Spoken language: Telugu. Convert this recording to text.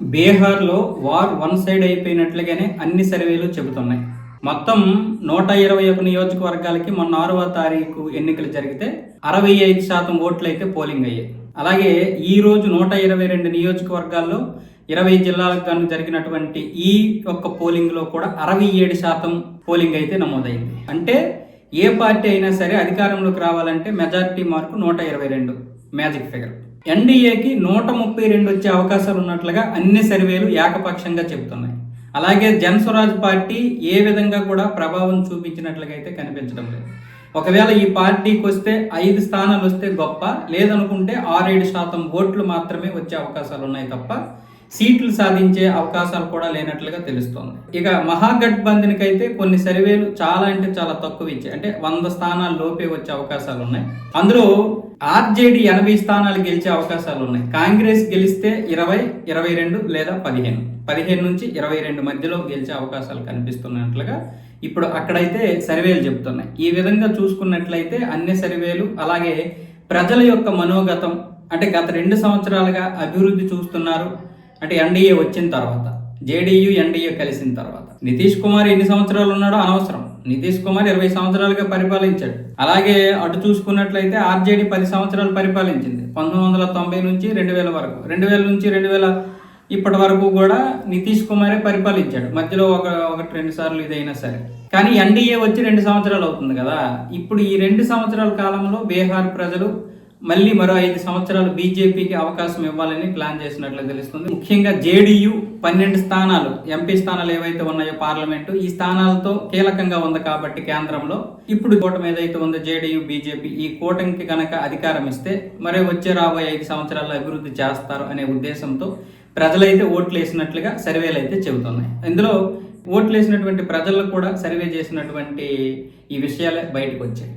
బీహార్లో వార్ వన్ సైడ్ అయిపోయినట్లుగానే అన్ని సర్వేలు చెబుతున్నాయి. మొత్తం నూట ఇరవై ఒక నియోజకవర్గాలకి మొన్న ఆరవ తారీఖు ఎన్నికలు జరిగితే అరవై ఐదు శాతం ఓట్లు అయితే పోలింగ్ అయ్యాయి. అలాగే ఈ రోజు నూట ఇరవై రెండు నియోజకవర్గాల్లో ఇరవై జిల్లాలకు గాను జరిగినటువంటి ఈ యొక్క పోలింగ్లో కూడా అరవై ఏడు శాతం పోలింగ్ అయితే నమోదైంది. అంటే ఏ పార్టీ అయినా సరే అధికారంలోకి రావాలంటే మెజారిటీ మార్కు నూట ఇరవై రెండు. Magic figure. ఎన్డీఏకి నూట ముప్పై రెండు వచ్చే అవకాశాలు ఉన్నట్లుగా అన్ని సర్వేలు ఏకపక్షంగా చెబుతున్నాయి. అలాగే జన్స్వరాజ్ పార్టీ ఏ విధంగా కూడా ప్రభావం చూపించినట్లుగా అయితే కనిపించడం లేదు. ఒకవేళ ఈ పార్టీకి వస్తే ఐదు స్థానాలు వస్తే గొప్ప లేదనుకుంటే ఆరేడు శాతం ఓట్లు మాత్రమే వచ్చే అవకాశాలు ఉన్నాయి తప్ప సీట్లు సాధించే అవకాశాలు కూడా లేనట్లుగా తెలుస్తోంది. ఇక మహాగఠబంధన్కి అయితే కొన్ని సర్వేలు చాలా అంటే చాలా తక్కువ ఇచ్చాయి. అంటే వంద స్థానాల లోపే వచ్చే అవకాశాలు ఉన్నాయి. అందులో ఆర్జేడి ఎనభై స్థానాలు గెలిచే అవకాశాలు ఉన్నాయి. కాంగ్రెస్ గెలిస్తే ఇరవై ఇరవై రెండు లేదా పదిహేను. పదిహేను నుంచి ఇరవై రెండు మధ్యలో గెలిచే అవకాశాలు కనిపిస్తున్నట్లుగా ఇప్పుడు అక్కడైతే సర్వేలు చెప్తున్నాయి. ఈ విధంగా చూసుకున్నట్లయితే అన్ని సర్వేలు అలాగే ప్రజల యొక్క మనోగతం అంటే గత రెండు సంవత్సరాలుగా అభివృద్ధి చూస్తున్నారు. అంటే ఎన్డీఏ వచ్చిన తర్వాత జేడీయూ ఎన్డీఏ కలిసిన తర్వాత. నితీష్ కుమార్ ఎన్ని సంవత్సరాలు ఉన్నాడో అనవసరం. నితీష్ కుమార్ ఇరవై సంవత్సరాలుగా పరిపాలించాడు. అలాగే అటు చూసుకున్నట్లయితే ఆర్జేడీ పది సంవత్సరాలు పరిపాలించింది. పంతొమ్మిది వందల తొంభై నుంచి రెండు వేల వరకు. రెండు వేల నుంచి రెండు వేల ఇప్పటి వరకు కూడా నితీష్ కుమారే పరిపాలించాడు. మధ్యలో ఒక ఒకటి రెండు సార్లు ఇదైనా సరే. కానీ ఎన్డీఏ వచ్చి రెండు సంవత్సరాలు అవుతుంది కదా. ఇప్పుడు ఈ రెండు సంవత్సరాల కాలంలో బీహార్ ప్రజలు మళ్ళీ మరో ఐదు సంవత్సరాలు బీజేపీకి అవకాశం ఇవ్వాలని ప్లాన్ చేసినట్లు తెలుస్తుంది. ముఖ్యంగా జేడీయూ పన్నెండు స్థానాలు ఎంపీ స్థానాలు ఏవైతే ఉన్నాయో పార్లమెంటు ఈ స్థానాలతో కీలకంగా ఉంది కాబట్టి కేంద్రంలో. ఇప్పుడు కూటమి ఏదైతే ఉందో జేడీయూ బీజేపీ ఈ కూటమికి కనుక అధికారం ఇస్తే మరి వచ్చే రాబోయే ఐదు సంవత్సరాల్లో అభివృద్ధి చేస్తారు అనే ఉద్దేశంతో ప్రజలైతే ఓట్లు వేసినట్లుగా సర్వేలు అయితే చెబుతున్నాయి. ఇందులో ఓట్లు వేసినటువంటి ప్రజలకు కూడా సర్వే చేసినటువంటి ఈ విషయాలే బయటకు వచ్చాయి.